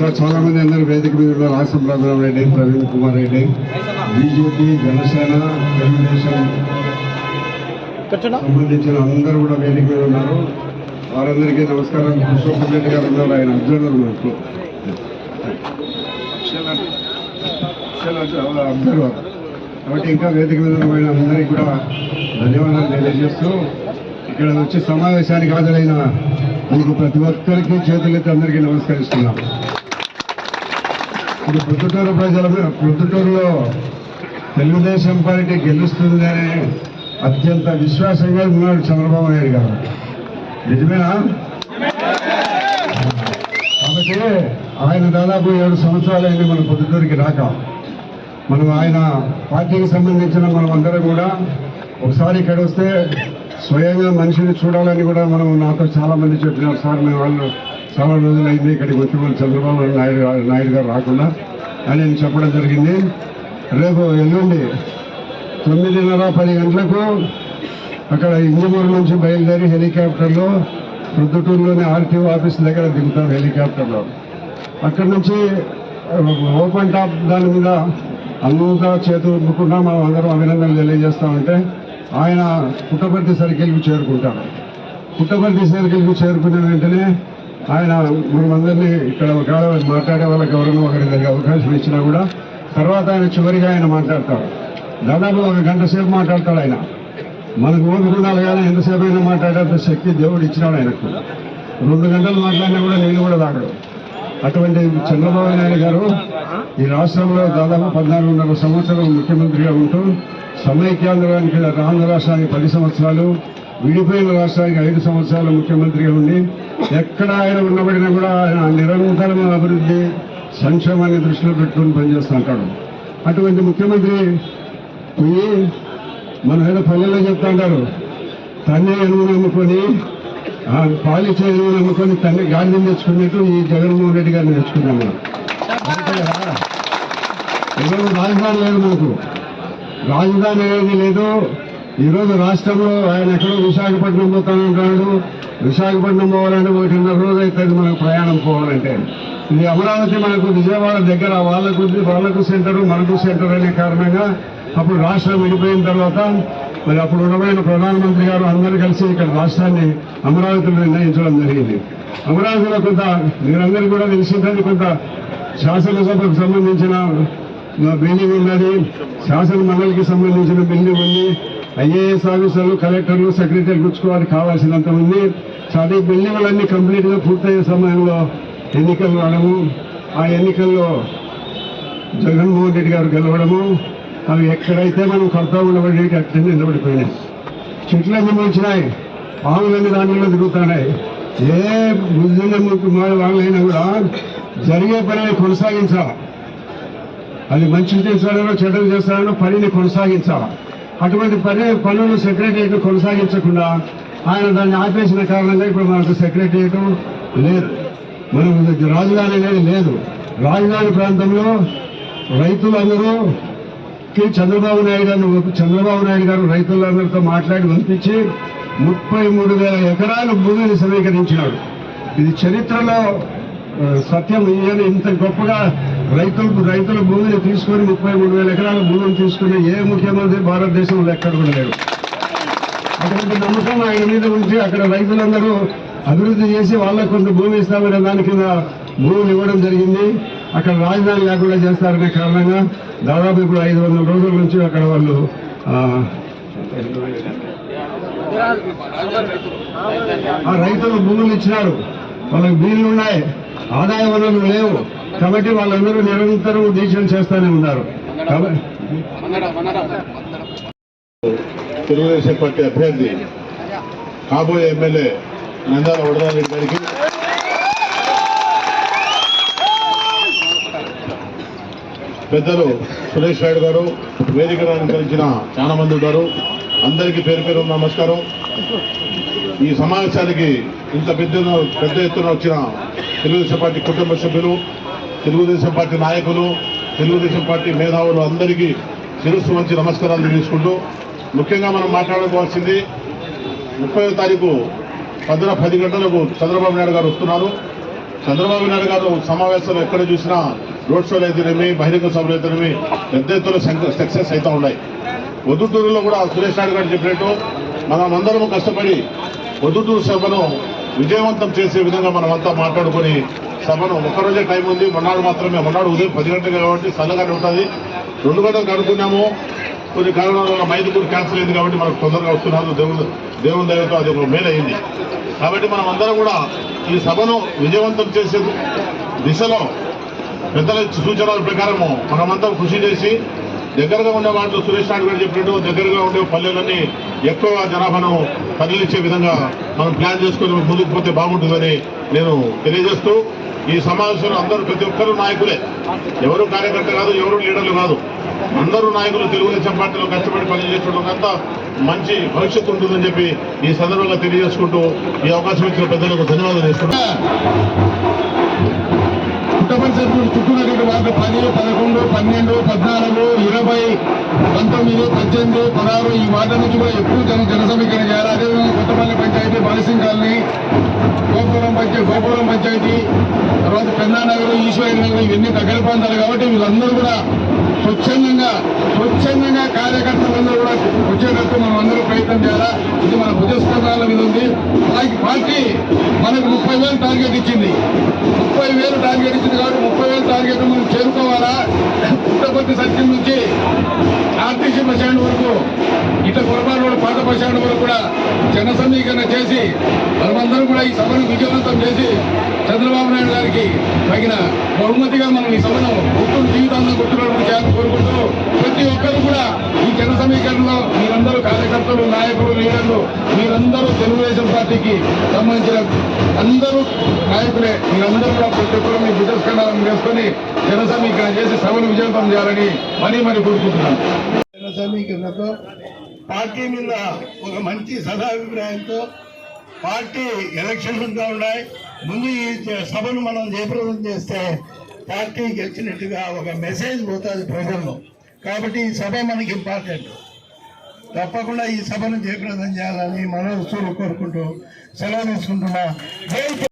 ఇంకా చాలా మంది అందరూ వేదిక మీద ఉన్నారు. ఆసం రఘురామ్ రెడ్డి ప్రవీణ్ కుమార్ రెడ్డి బీజేపీ జనసేన తెలుగుదేశం సంబంధించిన అందరూ కూడా వేదిక మీద ఉన్నారు. వారందరికీ నమస్కారం. పుష్ప రెడ్డి గారు ఉన్నారు. ఆయన మనకు అబ్జర్వర్ కాబట్టి ఇంకా వేదిక మీద ఉన్న అందరికీ కూడా ధన్యవాదాలు తెలియజేస్తూ ఇక్కడ వచ్చి సమావేశానికి హాజరైన మీకు ప్రతి ఒక్కరికి చేతులెత్తి అందరికీ నమస్కరిస్తున్నాం. ఇది ప్రొద్దుటూరు ప్రజల మీద ప్రొద్దుటూరులో తెలుగుదేశం పార్టీ గెలుస్తుందనే అత్యంత విశ్వాసంగా ఉన్నాడు చంద్రబాబు నాయుడు గారు. నిజమేనా? కాబట్టి ఆయన దాదాపు ఏడు సంవత్సరాలైంది మన పొద్దుటూరికి రాక. మనం ఆయన పార్టీకి సంబంధించిన మనం అందరం కూడా ఒకసారి ఇక్కడ వస్తే స్వయంగా మనిషిని చూడాలని కూడా మనం నాతో చాలామంది చెప్పినారు. సార్ మేము వాళ్ళు చాలా రోజులు ఇక్కడికి వచ్చి చంద్రబాబు నాయుడు నాయుడు గారు రాకుండా. అని నేను చెప్పడం జరిగింది. రేపు ఎల్లుండి తొమ్మిదిన్నర పది గంటలకు అక్కడ ఇంజమూరు నుంచి బయలుదేరి హెలికాప్టర్లో ప్రొద్దుటూరులోని ఆర్టీఓ ఆఫీస్ దగ్గర దిగుతారు హెలికాప్టర్లో. అక్కడ నుంచి ఓపెన్ టాప్ దాని మీద అంతా చేతులు ఊపుకుంటా మనం అందరం అభినందనలు తెలియజేస్తామంటే ఆయన పుట్టపర్తి సర్కిల్కి చేరుకుంటారు. పుట్టపర్తి సర్కిల్కి చేరుకున్న వెంటనే ఆయన మనమందరినీ ఇక్కడ ఒకవేళ మాట్లాడే వాళ్ళకి ఎవరైనా ఒకరి దగ్గర అవకాశం ఇచ్చినా కూడా తర్వాత ఆయన చివరిగా ఆయన మాట్లాడతాడు. దాదాపు ఒక గంట సేపు మాట్లాడతాడు ఆయన. మనకు ఓపిక ఉండాలి కానీ ఎంతసేపు అయినా మాట్లాడేంత శక్తి దేవుడు ఇచ్చినాడు ఆయనకు. రెండు గంటలు మాట్లాడినా కూడా నేను కూడా తాగడు. అటువంటి చంద్రబాబు నాయుడు గారు ఈ రాష్ట్రంలో దాదాపు పద్నాలుగున్నర సంవత్సరం ముఖ్యమంత్రిగా ఉంటూ సమైక్యాంధ్రానికి ఆంధ్ర రాష్ట్రానికి పది సంవత్సరాలు విడిపోయిన రాష్ట్రానికి ఐదు సంవత్సరాలు ముఖ్యమంత్రిగా ఉండి ఎక్కడ ఆయన ఉన్నబడినా కూడా ఆయన నిరంతరం అభివృద్ధి సంక్షేమాన్ని దృష్టిలో పెట్టుకుని పనిచేస్తుంటాడు అటువంటి ముఖ్యమంత్రి పోయి మనం ఏదో పల్లెల్లో చెప్తా ఉంటారు తన్నే ఎనుగు నమ్ముకొని పాలిచ్చే ఎనుగు నమ్ముకొని తన్ని గాంధీని తెచ్చుకున్నట్టు ఈ జగన్మోహన్ రెడ్డి గారిని తెచ్చుకున్నాం మనం అంతే కదా ఈరోజు రాజధాని లేదు మనకు. రాజధాని అనేది లేదు ఈరోజు రాష్ట్రంలో ఆయన ఎక్కడో విశాఖపట్నం పోతానంటున్నాడు విశాఖపట్నం పోవాలంటే ఒకటిన్నర రోజు అవుతుంది మనకు ప్రయాణం పోవాలంటే ఇది అమరావతి మనకు విజయవాడ దగ్గర వాళ్ళకు వాళ్ళకు సెంటర్ మనకు సెంటర్ అనే కారణంగా అప్పుడు రాష్ట్రం విడిపోయిన తర్వాత మరి అప్పుడు ఉండబడిన ప్రధానమంత్రి గారు అందరూ కలిసి ఇక్కడ రాష్ట్రాన్ని అమరావతిలో నిర్ణయించడం జరిగింది. అమరావతిలో కొంత మీరందరూ కూడా తెలిసిందని కొంత శాసనసభకు సంబంధించిన బిల్డింగ్ ఉన్నది. శాసన మండలికి సంబంధించిన బిల్డింగ్ ఉంది. ఐఏఎస్ ఆఫీసర్లు కలెక్టర్లు సెక్రటరీలు గుచ్చుకోవడానికి కావాల్సినంత ఉంది సో బిల్డింగ్లన్నీ కంప్లీట్గా పూర్తయ్యే సమయంలో ఎన్నికలు రావడము ఆ ఎన్నికల్లో జగన్మోహన్ రెడ్డి గారు గెలవడము అవి ఎక్కడైతే మనం కడతా ఉండబడి అక్కడ నిలబడిపోయినాయి. చెట్లన్నీ మొలిచినాయి ఆవులన్నీ దాంట్లో తిరుగుతున్నాయి. ఏ బుద్ధిని వాళ్ళైనా కూడా జరిగే పనిని కొనసాగించాలి. అది మంచి చేస్తాడనో చెడ్డలు చేస్తాడనో పనిని కొనసాగించాలి. అటువంటి పని పనులు సెక్రటరియట్ కొనసాగించకుండా ఆయన దాన్ని ఆపేసిన కారణంగా ఇప్పుడు మనకు సెక్రటరియట్ లేదు. మన రాజధాని అనేది లేదు. రాజధాని ప్రాంతంలో రైతులందరూ చంద్రబాబు నాయుడు గారు చంద్రబాబు నాయుడు గారు రైతులందరితో మాట్లాడి పంపించి ముప్పై మూడు వేల ఎకరాల భూమిని సమీకరించినాడు. ఇది చరిత్రలో సత్యం. ఇంత గొప్పగా రైతులు రైతుల భూమిని తీసుకొని ముప్పై మూడు వేల ఎకరాల భూమిని తీసుకుని ఏ ముఖ్యమంత్రి భారతదేశంలో ఎక్కడ కూడా లేడు అటువంటి నమ్మకం ఆయన మీద ఉంచి అక్కడ రైతులందరూ అభివృద్ధి చేసి వాళ్ళకు కొంత భూమి ఇస్తామనే దాని కింద భూములు ఇవ్వడం జరిగింది. అక్కడ రాజధాని లేకుండా చేస్తారనే కారణంగా దాదాపు ఇప్పుడు ఐదు వందల రోజుల నుంచి అక్కడ వాళ్ళు ఆ, రైతులు భూములు ఇచ్చినారు. వాళ్ళకి బిల్లు ఉన్నాయి. ఆదాయ వనరులు లేవు. కాబట్టి వాళ్ళందరూ నిరంతరం దీక్షలు చేస్తూనే ఉన్నారు. తెలుగుదేశం పార్టీ అభ్యర్థి కాబోయే ఎమ్మెల్యే నందాల వడదారెడ్డి గారికి పెద్దలు సురేష్ రాయుడు గారు వేదిక అలంకరించిన చాలా మంది ఉన్నారు అందరికీ పేరు పేరు నమస్కారం. ఈ సమావేశానికి ఇంత పెద్ద పెద్ద ఎత్తున వచ్చిన తెలుగుదేశం పార్టీ కుటుంబ సభ్యులు తెలుగుదేశం పార్టీ నాయకులు తెలుగుదేశం పార్టీ మేధావులు అందరికీ శిరస్సు మంచి నమస్కారాలు తెలియజేసుకుంటూ ముఖ్యంగా మనం మాట్లాడుకోవాల్సింది ముప్పై తారీఖు పదిన పది గంటలకు చంద్రబాబు నాయుడు గారు వస్తున్నారు. చంద్రబాబు నాయుడు గారు సమావేశాలు ఎక్కడ చూసినా రోడ్ షోలు అయితేనేమి బహిరంగ సభలు అయితేనేమి పెద్ద ఎత్తున సక్సెస్ అవుతూ ఉన్నాయి. వదుటూరులో కూడా సురేష్ నాయుడు గారు చెప్పినట్టు మనం అందరము కష్టపడి వదుటూరు సభను విజయవంతం చేసే విధంగా మనమంతా మాట్లాడుకొని సభను ఒకరోజే టైం ఉంది. మొన్నాడు మాత్రమే. మొన్నాడు ఉదయం పది గంటలు కాబట్టి చల్లగానే ఉంటుంది. రెండు గంటలకు అనుకున్నాము కొన్ని కారణాల వల్ల మైదుకూరు క్యాన్సిల్ అయింది కాబట్టి మనకు తొందరగా వస్తున్నారు. దేవుడు దేవుని దయతో అది ఒక మేలైంది. కాబట్టి మనం అందరం కూడా ఈ సభను విజయవంతం చేసే దిశలో పెద్దల సూచనల ప్రకారము మనమంతా కృషి చేసి దగ్గరగా ఉండే వాటిలో సురేష్ నాయుడు గారు చెప్పినట్టు దగ్గరగా ఉండే పల్లెలన్నీ ఎక్కువ జనాభాను తరలించే విధంగా మనం ప్లాన్ చేసుకుని ముందుకు పోతే బాగుంటుందని నేను తెలియజేస్తూ ఈ సమావేశంలో అందరూ ప్రతి ఒక్కరు నాయకులే. ఎవరు కార్యకర్త కాదు ఎవరు లీడర్లు కాదు. అందరూ నాయకులు తెలుగుదేశం పార్టీలో కష్టపడి పనిచేసుకోవడం అంతా మంచి భవిష్యత్తు ఉంటుందని చెప్పి ఈ సందర్భంగా తెలియజేసుకుంటూ ఈ అవకాశం ఇచ్చిన పెద్దలకు ధన్యవాదాలు చేసుకుంటూ పుట్టపరిషత్తు చుట్టూనటువంటి వార్డు పది పదకొండు పన్నెండు పద్నాలుగు ఇరవై పంతొమ్మిది పద్దెనిమిది పదహారు ఈ వార్డు నుంచి కూడా ఎక్కువ జన జనసమీకరణ చేయాలి. అదేవిధంగా కొత్తపల్లి పంచాయతీ బాలసింగ్ కాలనీ గోపురం పంచాయతీ గోపురం పంచాయతీ తర్వాత పెన్నానగర్ ఈశ్వరి నగర్ ఇవన్నీ దగ్గర ప్రాంతాలు కాబట్టి వీళ్ళందరూ కూడా స్వచ్ఛందంగా స్వచ్ఛందంగా కార్యకర్తలందరూ కూడా వచ్చేటట్టు మనం అందరూ ప్రయత్నం చేయాలా? ఇది మన భుజస్కంధాల మీద ఉంది. అలాగే పార్టీ మనకు ముప్పై వేలు టార్గెట్ ఇచ్చింది. ముప్పై వేలు టార్గెట్ ఇచ్చింది కాబట్టి ముప్పై వేలు టార్గెట్ మనం చేరుకోవాలా? పుట్టపర్తి సత్యం నుంచి ఆర్టీసీ బస్ స్టాండ్ వరకు ఇట్లా పొరపాటు కూడా పాత బస్ స్టాండ్ వరకు కూడా జన సమీకరణ చేసి మనమందరం కూడా ఈ సభను విజయవంతం చేసి చంద్రబాబు నాయుడు గారికి తగిన బహుమతిగా మనం ఈ సభను గుర్తులు జీవితాంతం గుర్తున్నట్టు చేయాలని కోరుకుంటూ ప్రతి ఒక్కరు కూడా ఈ జన సమీకరణలో మీరందరూ కార్యకర్తలు నాయకులు లీడర్లు మీరందరూ తెలుగుదేశం పార్టీకి సంబంధించిన అందరూ నాయకులే. మీరందరూ కూడా ప్రతి ఒక్కరు మీ బిడ్డస్కండాలను వేసుకొని జన సమీకరణ చేసి సభను విజయవంతం చేయాలని మరీ మరి కోరుకుంటున్నాను జన సమీకరణతో పార్టీ మీద ఒక మంచి సదాభిప్రాయంతో పార్టీ ఎలక్షన్లు ఉన్నాయి. ముందు ఈ సభను మనం జయప్రదం చేస్తే పార్టీ గెలిచినట్టుగా ఒక మెసేజ్ పోతుంది ప్రజల్లో. కాబట్టి ఈ సభ మనకి ఇంపార్టెంట్ తప్పకుండా ఈ సభను జయప్రదం చేయాలని మనోత్సవం కోరుకుంటూ సెలవు తీసుకుంటున్నా. జై